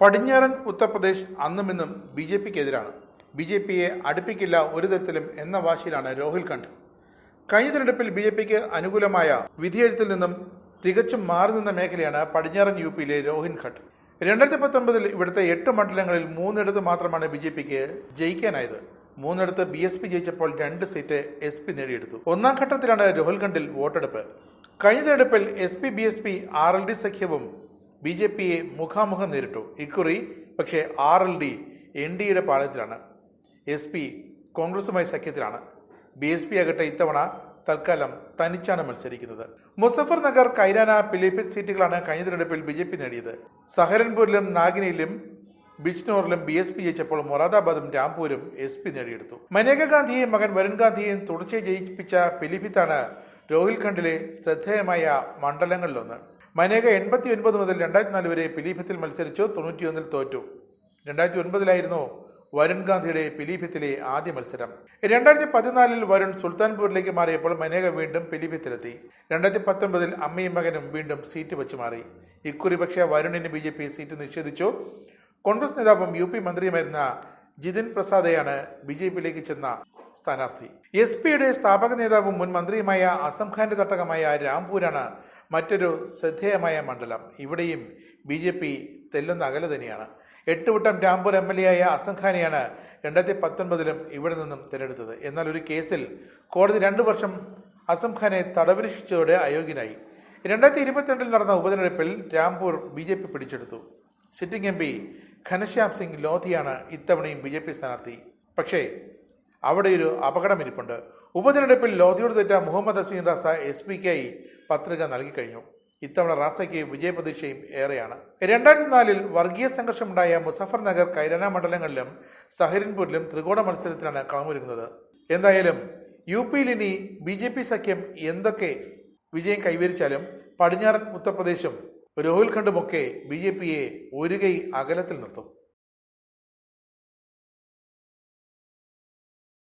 പടിഞ്ഞാറൻ ഉത്തർപ്രദേശ് അന്നും ഇന്നും ബി ജെ പിക്ക് എതിരാണ് ബി ജെ പിയെ അടുപ്പിക്കില്ല ഒരു തരത്തിലും എന്ന വാശിയിലാണ് രോഹിൽ ഖണ്ഡ് കഴിഞ്ഞ തിരഞ്ഞെടുപ്പിൽ ബി ജെ പിക്ക് അനുകൂലമായ വിധിയെഴുത്തിൽ നിന്നും തികച്ചും മാറി നിന്ന മേഖലയാണ് പടിഞ്ഞാറൻ യു പിയിലെ രോഹിൻ ഖണ്ഡ് രണ്ടായിരത്തി പത്തൊമ്പതിൽ ഇവിടുത്തെ എട്ട് മണ്ഡലങ്ങളിൽ മൂന്നിടത്ത് മാത്രമാണ് ബി ജെ പിക്ക് ജയിക്കാനായത്. മൂന്നിടത്ത് ബി എസ് പി ജയിച്ചപ്പോൾ രണ്ട് സീറ്റ് എസ് പി നേടിയെടുത്തു. ഒന്നാം ഘട്ടത്തിലാണ് രോഹിൽ ഖണ്ഡിൽ വോട്ടെടുപ്പ്. കഴിഞ്ഞ തിരഞ്ഞെടുപ്പിൽ S P B S P R L D സഖ്യവും ബി ജെ പിയെ മുഖാമുഖം നേരിട്ടു. ഇക്കുറി പക്ഷേ ആർ എൽ ഡി എൻ ഡിയുടെ പാളയത്തിലാണ്. എസ് പി കോൺഗ്രസുമായി സഖ്യത്തിലാണ്. ബി എസ് പി ആകട്ടെ ഇത്തവണ തൽക്കാലം തനിച്ചാണ് മത്സരിക്കുന്നത്. മുസഫർ നഗർ കൈരാന പിലിപ്പിത് സീറ്റുകളാണ് കഴിഞ്ഞ തിരഞ്ഞെടുപ്പിൽ ബി ജെ പി നേടിയത്. സഹരൻപൂരിലും നാഗിനിയിലും ബിജ്നോറിലും ബി എസ് പി ജയിച്ചപ്പോൾ മൊറാദാബാദും രാംപൂരും എസ് പി നേടിയെടുത്തു. മനേക ഗാന്ധിയെയും മകൻ വരുൺ ഗാന്ധിയെയും തുടർച്ചയായി ജയിപ്പിച്ച പിലിഭിത്താണ് രോഹിൽഖണ്ഡിലെ ശ്രദ്ധേയമായ മണ്ഡലങ്ങളിലൊന്ന്. മനേക എൺപത്തി ഒൻപത് മുതൽ രണ്ടായിരത്തി നാല് വരെ പിലീഭത്തിൽ മത്സരിച്ചു തൊണ്ണൂറ്റിയൊന്നിൽ തോറ്റു. രണ്ടായിരത്തി ഒൻപതിലായിരുന്നു വരുൺ ഗാന്ധിയുടെ പിലീഭത്തിലെ ആദ്യ മത്സരം. രണ്ടായിരത്തി പതിനാലിൽ വരുൺ സുൽത്താൻപൂരിലേക്ക് മാറിയപ്പോൾ മനേക വീണ്ടും പിലീഭത്തിലെത്തി രണ്ടായിരത്തി പത്തൊൻപതിൽ അമ്മയും മകനും വീണ്ടും സീറ്റ് വെച്ച് മാറി. ഇക്കുറി പക്ഷേ വരുണിന് ബി ജെ പി സീറ്റ് നിഷേധിച്ചു. കോൺഗ്രസ് നേതാവും യു പി മന്ത്രിയുമായിരുന്ന ജിതിൻ പ്രസാദയാണ് ബി ജെ പിയിലേക്ക് ചെന്ന സ്ഥാനാർത്ഥി. എസ് പിയുടെ സ്ഥാപക നേതാവും മുൻ മന്ത്രിയുമായ അസം ഖാന്റെ തട്ടകമായ രാംപൂരാണ് മറ്റൊരു ശ്രദ്ധേയമായ മണ്ഡലം. ഇവിടെയും ബി ജെ പി തെല്ലുന്ന അകലെ തന്നെയാണ്. എട്ടുവട്ടം രാംപൂർ എം എൽ എ ആയ അസം ഖാനെയാണ് രണ്ടായിരത്തി പത്തൊൻപതിലും ഇവിടെ നിന്നും തിരഞ്ഞെടുത്തത്. എന്നാൽ ഒരു കേസിൽ കോടതി രണ്ടു വർഷം അസംഖാനെ ഖാനെ ശിക്ഷയോടെ അയോഗ്യനായി. രണ്ടായിരത്തി ഇരുപത്തിരണ്ടിൽ നടന്ന ഉപതെരഞ്ഞെടുപ്പിൽ രാംപൂർ ബി ജെ പി പിടിച്ചെടുത്തു. Sitting M P Ghanshyam Singh ലോധിയാണ് ഇത്തവണയും ബി ജെ പി സ്ഥാനാർത്ഥി. പക്ഷേ അവിടെ ഒരു അപകടമിരിപ്പുണ്ട്. ഉപതെരഞ്ഞെടുപ്പിൽ ലോധിയോട് തെറ്റ മുഹമ്മദ് അസ്മീൻ റാസ എസ് പിക്കായി പത്രിക നൽകിക്കഴിഞ്ഞു ഇത്തവണ റാസയ്ക്ക് വിജയപ്രതീക്ഷയും ഏറെയാണ്. രണ്ടായിരത്തി നാലിൽ വർഗീയ സംഘർഷമുണ്ടായ മുസഫർ നഗർ കൈരന മണ്ഡലങ്ങളിലും സഹരിൻപൂരിലും ത്രികോണ മത്സരത്തിലാണ് കളമൊരുങ്ങുന്നത്. എന്തായാലും യു പിയിൽ ഇനി ബി ജെ പി സഖ്യം എന്തൊക്കെ വിജയം കൈവരിച്ചാലും പടിഞ്ഞാറൻ ഉത്തർപ്രദേശും രോഹിൽഖണ്ഡുമൊക്കെ ബി ജെ പിയെ ഒരു കൈ അകലത്തിൽ നിർത്തും.